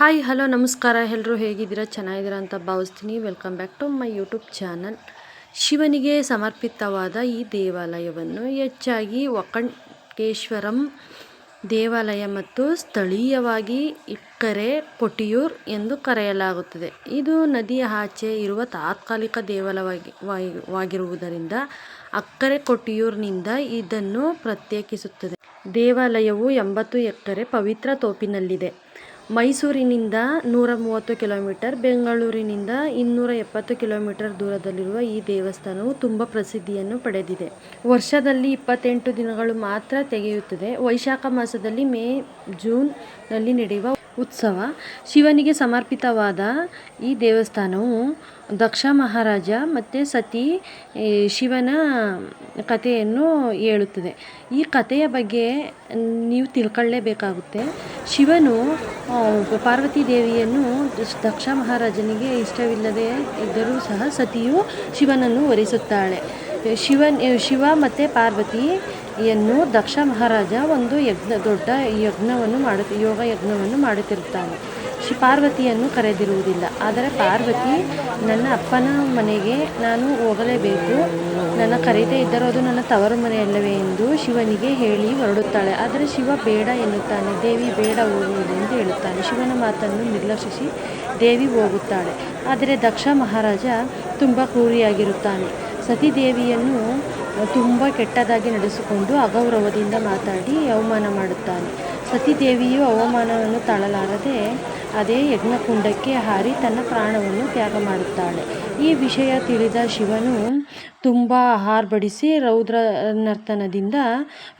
Hi, hello, ನಮಸ್ಕಾರ. ಎಲ್ಲರೂ ಹೇಗಿದ್ದೀರಾ? ಚೆನ್ನಾಗಿದ್ದೀರಾ ಅಂತ ಭಾವಿಸ್ತೀನಿ. Welcome back to my YouTube channel ಶಿವನಿಗೆ ಸಮರ್ಪಿತವಾದ ಈ ದೇವಾಲಯವನ್ನು ಹೆಚ್ಚಾಗಿ ಒಕ್ಕಂಕೇಶ್ವರಂ ದೇವಾಲಯ ಮತ್ತು ಸ್ಥಳೀಯವಾಗಿ ಇಕ್ಕರೆ ಪೊಟಿಯೂರ್ ಎಂದು ಕರೆಯಲಾಗುತ್ತದೆ. ಇದು ನದಿಯ ಆಚೆ ಇರುವ ತಾತ್ಕಾಲಿಕ ದೇವಾಲಯವಾಗಿ ವಾಗಿ- ವಾಗಿರುವುದರಿಂದ ಅಕ್ಕರೆ ಕೊಟ್ಟಿಯೂರಿನಿಂದ ಇದನ್ನು ಪ್ರತ್ಯೇಕಿಸುತ್ತದೆ. ದೇವಾಲಯವು ಎಂಬತ್ತು ಎಕರೆ ಪವಿತ್ರ ತೋಪಿನಲ್ಲಿದೆ. ಮೈಸೂರಿನಿಂದ ನೂರ ಮೂವತ್ತು ಕಿಲೋಮೀಟರ್, ಬೆಂಗಳೂರಿನಿಂದ ಇನ್ನೂರ ಎಪ್ಪತ್ತು ಕಿಲೋಮೀಟರ್ ದೂರದಲ್ಲಿರುವ ಈ ದೇವಸ್ಥಾನವು ತುಂಬ ಪ್ರಸಿದ್ಧಿಯನ್ನು ಪಡೆದಿದೆ. ವರ್ಷದಲ್ಲಿ ಇಪ್ಪತ್ತೆಂಟು ದಿನಗಳು ಮಾತ್ರ ತೆಗೆಯುತ್ತದೆ. ವೈಶಾಖ ಮಾಸದಲ್ಲಿ ಮೇ, ಜೂನ್ನಲ್ಲಿ ನಡೆಯುವ ಉತ್ಸವ. ಶಿವನಿಗೆ ಸಮರ್ಪಿತವಾದ ಈ ದೇವಸ್ಥಾನವು ದಕ್ಷ ಮಹಾರಾಜ ಮತ್ತು ಸತಿ ಶಿವನ ಕಥೆಯನ್ನು ಹೇಳುತ್ತದೆ. ಈ ಕಥೆಯ ಬಗ್ಗೆ ನೀವು ತಿಳ್ಕೊಳ್ಳೇಬೇಕಾಗುತ್ತೆ. ಶಿವನು ಪಾರ್ವತಿ ದೇವಿಯನ್ನು ದಕ್ಷ ಮಹಾರಾಜನಿಗೆ ಇಷ್ಟವಿಲ್ಲದೆ ಇದ್ದರೂ ಸಹ ಸತಿಯು ಶಿವನನ್ನು ವರಿಸುತ್ತಾಳೆ. ಶಿವನ್ ಶಿವ ಮತ್ತು ಪಾರ್ವತಿಯನ್ನು ದಕ್ಷ ಮಹಾರಾಜ ಒಂದು ಯಜ್ಞ, ದೊಡ್ಡ ಯಜ್ಞವನ್ನು ಮಾಡುತ್ತ, ಯೋಗ ಯಜ್ಞವನ್ನು ಮಾಡುತ್ತಿರುತ್ತಾನೆ. ಶಿ, ಪಾರ್ವತಿಯನ್ನು ಕರೆದಿರುವುದಿಲ್ಲ. ಆದರೆ ಪಾರ್ವತಿ, ನನ್ನ ಅಪ್ಪನ ಮನೆಗೆ ನಾನು ಹೋಗಲೇಬೇಕು. ನನ್ನ ಕರೀದೇ ಇದ್ದರೂ ಅದು ನನ್ನ ತವರು ಮನೆಯಲ್ಲವೇ ಎಂದು ಶಿವನಿಗೆ ಹೇಳಿ ಹೊರಡುತ್ತಾಳೆ. ಆದರೆ ಶಿವ ಬೇಡ ಎನ್ನುತ್ತಾನೆ. ದೇವಿ ಬೇಡ ಹೋಗುವುದು ಎಂದು ಹೇಳುತ್ತಾನೆ. ಶಿವನ ಮಾತನ್ನು ನಿರ್ಲಕ್ಷಿಸಿ ದೇವಿ ಹೋಗುತ್ತಾಳೆ. ಆದರೆ ದಕ್ಷ ಮಹಾರಾಜ ತುಂಬ ಕ್ರೂರಿಯಾಗಿರುತ್ತಾನೆ. ಸತಿದೇವಿಯನ್ನು ತುಂಬ ಕೆಟ್ಟದಾಗಿ ನಡೆಸಿಕೊಂಡು ಅಗೌರವದಿಂದ ಮಾತಾಡಿ ಅವಮಾನ ಮಾಡುತ್ತಾನೆ. ಸತಿದೇವಿಯು ಅವಮಾನವನ್ನು ತಾಳಲಾರದೆ ಅದೇ ಯಜ್ಞಕುಂಡಕ್ಕೆ ಹಾರಿ ತನ್ನ ಪ್ರಾಣವನ್ನು ತ್ಯಾಗ ಮಾಡುತ್ತಾಳೆ. ಈ ವಿಷಯ ತಿಳಿದ ಶಿವನು ತುಂಬ ಹಾರ್ಬಡಿಸಿ ರೌದ್ರ ನರ್ತನದಿಂದ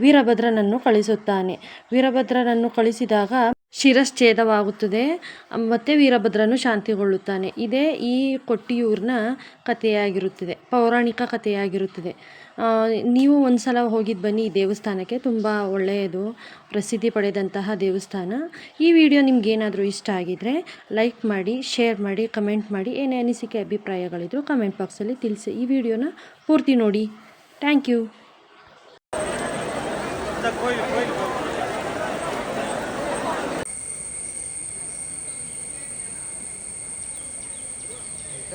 ವೀರಭದ್ರನನ್ನು ಕಳಿಸುತ್ತಾನೆ. ವೀರಭದ್ರನನ್ನು ಕಳಿಸಿದಾಗ ಶಿರಶ್ಛೇದವಾಗುತ್ತದೆ ಮತ್ತು ವೀರಭದ್ರನು ಶಾಂತಿಗೊಳ್ಳುತ್ತಾನೆ. ಇದೇ ಈ ಕೊಟ್ಟಿಯೂರಿನ ಕಥೆಯಾಗಿರುತ್ತದೆ. ಪೌರಾಣಿಕ ಕಥೆಯಾಗಿರುತ್ತದೆ. ನೀವು ಒಂದು ಸಲ ಹೋಗಿದ್ದು ಬನ್ನಿ ಈ ದೇವಸ್ಥಾನಕ್ಕೆ. ತುಂಬ ಒಳ್ಳೆಯದು, ಪ್ರಸಿದ್ಧಿ ಪಡೆದಂತಹ ದೇವಸ್ಥಾನ. ಈ ವಿಡಿಯೋ ನಿಮಗೇನಾದರೂ ಇಷ್ಟ ಆಗಿದರೆ ಲೈಕ್ ಮಾಡಿ, ಶೇರ್ ಮಾಡಿ, ಕಮೆಂಟ್ ಮಾಡಿ. ಏನೇ ಅನಿಸಿಕೆ ಅಭಿಪ್ರಾಯಗಳಿದ್ರು ಕಮೆಂಟ್ ಬಾಕ್ಸಲ್ಲಿ ತಿಳಿಸಿ. ಈ ವಿಡಿಯೋನ ಪೂರ್ತಿ ನೋಡಿ. Thank you.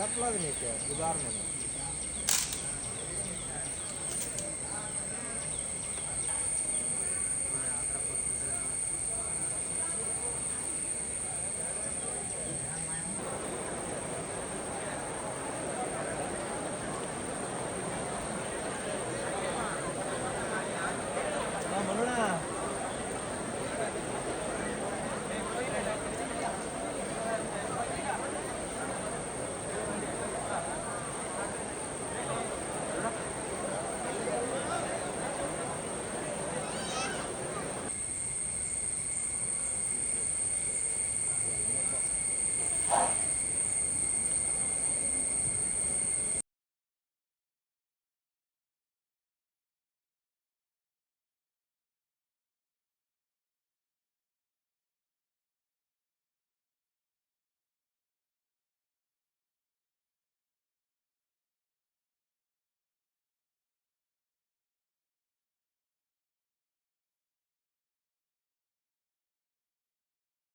yaptılar demek ya. Kızarmadı.